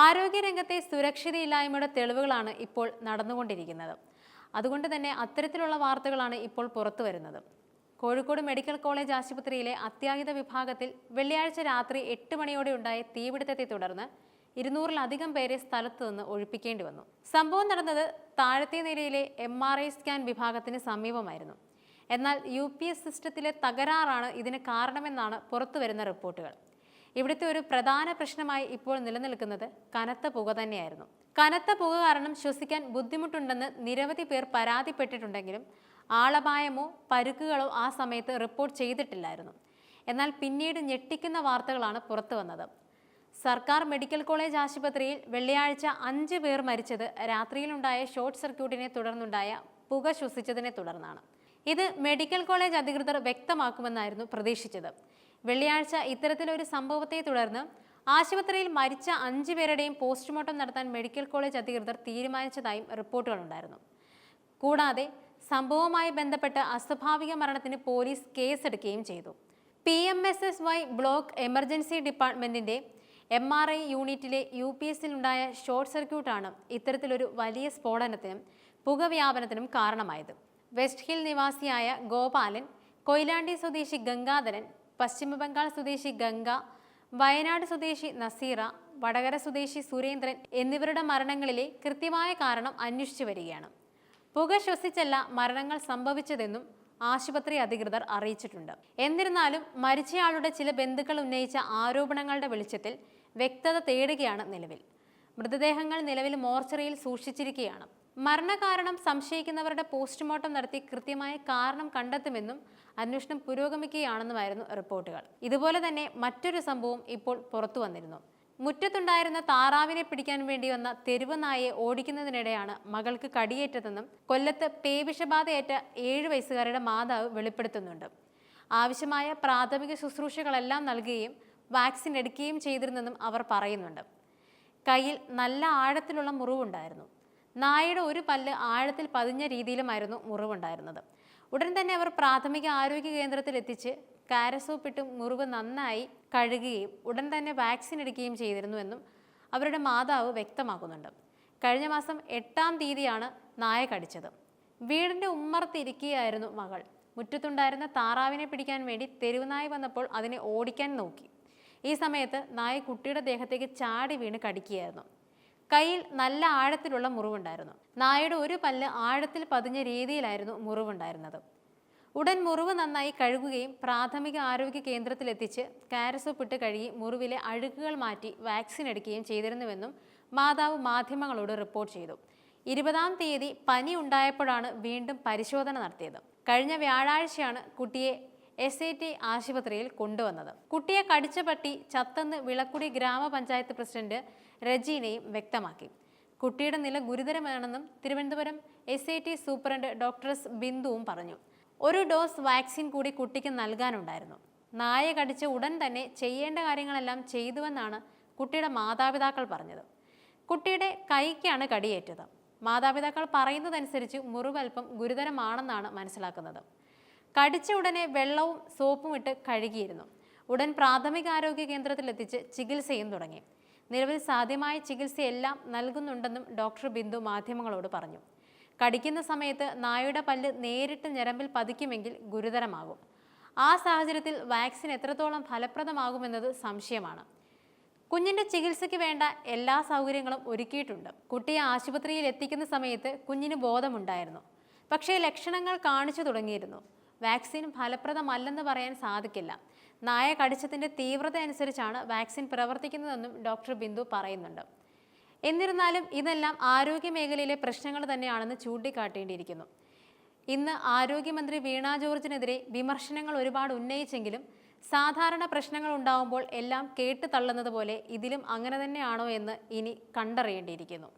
ആരോഗ്യരംഗത്തെ സുരക്ഷിതയില്ലായ്മയുടെ തെളിവുകളാണ് ഇപ്പോൾ നടന്നുകൊണ്ടിരിക്കുന്നത്. അതുകൊണ്ട് തന്നെ അത്തരത്തിലുള്ള വാർത്തകളാണ് ഇപ്പോൾ പുറത്തു വരുന്നത്. കോഴിക്കോട് മെഡിക്കൽ കോളേജ് ആശുപത്രിയിലെ അത്യാഹിത വിഭാഗത്തിൽ വെള്ളിയാഴ്ച രാത്രി എട്ട് മണിയോടെ ഉണ്ടായ തീപിടുത്തത്തെ തുടർന്ന് ഇരുന്നൂറിലധികം പേരെ സ്ഥലത്തു നിന്ന് ഒഴിപ്പിക്കേണ്ടി വന്നു. സംഭവം നടന്നത് താഴത്തെ നിലയിലെ എം ആർ ഐ സ്കാൻ വിഭാഗത്തിന് സമീപമായിരുന്നു. എന്നാൽ യു പി എസ് സിസ്റ്റത്തിലെ തകരാറാണ് ഇതിന് കാരണമെന്നാണ് പുറത്തുവരുന്ന റിപ്പോർട്ടുകൾ. ഇവിടുത്തെ ഒരു പ്രധാന പ്രശ്നമായി ഇപ്പോൾ നിലനിൽക്കുന്നത് കനത്ത പുക തന്നെയായിരുന്നു. കനത്ത പുക കാരണം ശ്വസിക്കാൻ ബുദ്ധിമുട്ടുണ്ടെന്ന് നിരവധി പേർ പരാതിപ്പെട്ടിട്ടുണ്ടെങ്കിലും ആളപായമോ പരുക്കുകളോ ആ സമയത്ത് റിപ്പോർട്ട് ചെയ്തിട്ടില്ലായിരുന്നു. എന്നാൽ പിന്നീട് ഞെട്ടിക്കുന്ന വാർത്തകളാണ് പുറത്തു വന്നത്. സർക്കാർ മെഡിക്കൽ കോളേജ് ആശുപത്രിയിൽ വെള്ളിയാഴ്ച അഞ്ച് പേർ മരിച്ചത് രാത്രിയിലുണ്ടായ ഷോർട്ട് സർക്യൂട്ടിനെ തുടർന്നുണ്ടായ പുക ശ്വസിച്ചതിനെ തുടർന്നാണ്. ഇത് മെഡിക്കൽ കോളേജ് അധികൃതർ വ്യക്തമാക്കുമെന്നായിരുന്നു പ്രതീക്ഷിച്ചത്. വെള്ളിയാഴ്ച ഇത്തരത്തിലൊരു സംഭവത്തെ തുടർന്ന് ആശുപത്രിയിൽ മരിച്ച അഞ്ചു പേരുടെയും പോസ്റ്റ്മോർട്ടം നടത്താൻ മെഡിക്കൽ കോളേജ് അധികൃതർ തീരുമാനിച്ചതായും റിപ്പോർട്ടുകളുണ്ടായിരുന്നു. കൂടാതെ സംഭവവുമായി ബന്ധപ്പെട്ട് അസ്വാഭാവിക മരണത്തിന് പോലീസ് കേസെടുക്കുകയും ചെയ്തു. P M S S Y block emergency ഡിപ്പാർട്ട്മെന്റിന്റെ എം ആർ ഐ യൂണിറ്റിലെ യു പി എസിലുണ്ടായ ഷോർട്ട് സർക്യൂട്ടാണ് ഇത്തരത്തിലൊരു വലിയ സ്ഫോടനത്തിനും പുകവ്യാപനത്തിനും കാരണമായത്. വെസ്റ്റ് ഹിൽ നിവാസിയായ ഗോപാലൻ കൊയിലാണ്ടി സ്വദേശി ഗംഗാധരൻ പശ്ചിമബംഗാൾ സ്വദേശി ഗംഗ വയനാട് സ്വദേശി നസീറ വടകര സ്വദേശി സുരേന്ദ്രൻ എന്നിവരുടെ മരണങ്ങളിലെ കൃത്യമായ കാരണം അന്വേഷിച്ചു വരികയാണ്. പുക ശ്വസിച്ചല്ല മരണങ്ങൾ സംഭവിച്ചതെന്നും ആശുപത്രി അധികൃതർ അറിയിച്ചിട്ടുണ്ട്. എന്നിരുന്നാലും മരിച്ചയാളുടെ ചില ബന്ധുക്കൾ ഉന്നയിച്ച ആരോപണങ്ങളുടെ വെളിച്ചത്തിൽ വ്യക്തത തേടുകയാണ് നിലവിൽ. മൃതദേഹങ്ങൾ നിലവിൽ മോർച്ചറിയിൽ സൂക്ഷിച്ചിരിക്കുകയാണ്. മരണകാരണം സംശയിക്കുന്നവരുടെ പോസ്റ്റ്മോർട്ടം നടത്തി കൃത്യമായ കാരണം കണ്ടെത്തുമെന്നും അന്വേഷണം പുരോഗമിക്കുകയാണെന്നുമായിരുന്നു റിപ്പോർട്ടുകൾ. ഇതുപോലെ തന്നെ മറ്റൊരു സംഭവം ഇപ്പോൾ പുറത്തു വന്നിരുന്നു. മുറ്റത്തുണ്ടായിരുന്ന താറാവിനെ പിടിക്കാൻ വേണ്ടി വന്ന തെരുവ് നായയെ ഓടിക്കുന്നതിനിടെയാണ് മകൾക്ക് കടിയേറ്റതെന്നും കൊല്ലത്ത് പേവിഷബാധയേറ്റ ഏഴു വയസ്സുകാരുടെ മാതാവ് വെളിപ്പെടുത്തുന്നുണ്ട്. ആവശ്യമായ പ്രാഥമിക ശുശ്രൂഷകളെല്ലാം നൽകുകയും വാക്സിൻ എടുക്കുകയും ചെയ്തിരുന്നെന്നും അവർ പറയുന്നുണ്ട്. കയ്യിൽ നല്ല ആഴത്തിലുള്ള മുറിവുണ്ടായിരുന്നു. നായയുടെ ഒരു പല്ല് ആഴത്തിൽ പതിഞ്ഞ രീതിയിലുമായിരുന്നു മുറിവുണ്ടായിരുന്നത്. ഉടൻ തന്നെ അവർ പ്രാഥമിക ആരോഗ്യ കേന്ദ്രത്തിൽ എത്തിച്ച് കാരസോപ്പിട്ട് മുറിവ് നന്നായി കഴുകുകയും ഉടൻ തന്നെ വാക്സിൻ എടുക്കുകയും ചെയ്തിരുന്നുവെന്നും അവരുടെ മാതാവ് വ്യക്തമാക്കുന്നുണ്ട്. കഴിഞ്ഞ മാസം എട്ടാം തീയതിയാണ് നായ കടിച്ചത്. വീടിന്റെ ഉമ്മർത്തിരിക്കുകയായിരുന്നു മകൾ. മുറ്റത്തുണ്ടായിരുന്ന താറാവിനെ പിടിക്കാൻ വേണ്ടി തെരുവുനായ വന്നപ്പോൾ അതിനെ ഓടിക്കാൻ നോക്കി. ഈ സമയത്ത് നായ കുട്ടിയുടെ ദേഹത്തേക്ക് ചാടി വീണ് കടിക്കുകയായിരുന്നു. കയ്യിൽ നല്ല ആഴത്തിലുള്ള മുറിവുണ്ടായിരുന്നു. നായയുടെ ഒരു പല്ല് ആഴത്തിൽ പതിഞ്ഞ രീതിയിലായിരുന്നു മുറിവുണ്ടായിരുന്നത്. ഉടൻ മുറിവ് നന്നായി കഴുകുകയും പ്രാഥമിക ആരോഗ്യ കേന്ദ്രത്തിലെത്തിച്ച് കാരസോപ്പിട്ട് കഴുകി മുറിവിലെ അഴുക്കുകൾ മാറ്റി വാക്സിൻ എടുക്കുകയും ചെയ്തിരുന്നുവെന്നും മാതാവ് മാധ്യമങ്ങളോട് റിപ്പോർട്ട് ചെയ്തു. ഇരുപതാം തീയതി പനി ഉണ്ടായപ്പോഴാണ് വീണ്ടും പരിശോധന നടത്തിയത്. കഴിഞ്ഞ വ്യാഴാഴ്ചയാണ് കുട്ടിയെ എസ് ഐ ടി ആശുപത്രിയിൽ കൊണ്ടുവന്നത്. കുട്ടിയെ കടിച്ച പട്ടി ചത്തെന്ന് വിളക്കുടി ഗ്രാമപഞ്ചായത്ത് പ്രസിഡന്റ് രജീനയും വ്യക്തമാക്കി. കുട്ടിയുടെ നില ഗുരുതരമാണെന്നും Thiruvananthapuram S I T superintendent doctor S ബിന്ദുവും പറഞ്ഞു. ഒരു ഡോസ് വാക്സിൻ കൂടി കുട്ടിക്ക് നൽകാനുണ്ടായിരുന്നു. നായ കടിച്ച ഉടൻ തന്നെ ചെയ്യേണ്ട കാര്യങ്ങളെല്ലാം ചെയ്തുവെന്നാണ് കുട്ടിയുടെ മാതാപിതാക്കൾ പറഞ്ഞത്. കുട്ടിയുടെ കൈക്കാണ് കടിയേറ്റത്. മാതാപിതാക്കൾ പറയുന്നതനുസരിച്ച് മുറിവൽപ്പം ഗുരുതരമാണെന്നാണ് മനസ്സിലാക്കുന്നത്. കടിച്ച ഉടനെ വെള്ളവും സോപ്പും ഇട്ട് കഴുകിയിരുന്നു. ഉടൻ പ്രാഥമിക ആരോഗ്യ കേന്ദ്രത്തിലെത്തിച്ച് ചികിത്സയും തുടങ്ങി. നിലവിൽ സാധ്യമായ ചികിത്സയെല്ലാം നൽകുന്നുണ്ടെന്നും ഡോക്ടർ ബിന്ദു മാധ്യമങ്ങളോട് പറഞ്ഞു. കടിക്കുന്ന സമയത്ത് നായയുടെ പല്ല് നേരിട്ട് ഞരമ്പിൽ പതിക്കുമെങ്കിൽ ഗുരുതരമാകും. ആ സാഹചര്യത്തിൽ വാക്സിൻ എത്രത്തോളം ഫലപ്രദമാകുമെന്നത് സംശയമാണ്. കുഞ്ഞിന്റെ ചികിത്സയ്ക്ക് വേണ്ട എല്ലാ സൗകര്യങ്ങളും ഒരുക്കിയിട്ടുണ്ട്. കുട്ടിയെ ആശുപത്രിയിൽ എത്തിക്കുന്ന സമയത്ത് കുഞ്ഞിന് ബോധമുണ്ടായിരുന്നു. പക്ഷേ ലക്ഷണങ്ങൾ കാണിച്ചു തുടങ്ങിയിരുന്നു. വാക്സിൻ ഫലപ്രദമല്ലെന്ന് പറയാൻ സാധിക്കില്ല. നായ കടിച്ചതിന്റെ തീവ്രത അനുസരിച്ചാണ് വാക്സിൻ പ്രവർത്തിക്കുന്നതെന്നും ഡോക്ടർ ബിന്ദു പറയുന്നുണ്ട്. എന്നിരുന്നാലും ഇതെല്ലാം ആരോഗ്യ മേഖലയിലെ പ്രശ്നങ്ങൾ തന്നെയാണെന്ന് ചൂണ്ടിക്കാട്ടേണ്ടിയിരിക്കുന്നു ഇന്ന് ആരോഗ്യമന്ത്രി വീണ ജോർജിനെതിരെ വിമർശനങ്ങൾ ഒരുപാട് ഉന്നയിച്ചെങ്കിലും സാധാരണ പ്രശ്നങ്ങൾ ഉണ്ടാവുമ്പോൾ എല്ലാം കേട്ട് തള്ളുന്നത് പോലെ ഇതിലും അങ്ങനെ തന്നെയാണോ എന്ന് ഇനി കണ്ടറിയേണ്ടിയിരിക്കുന്നു.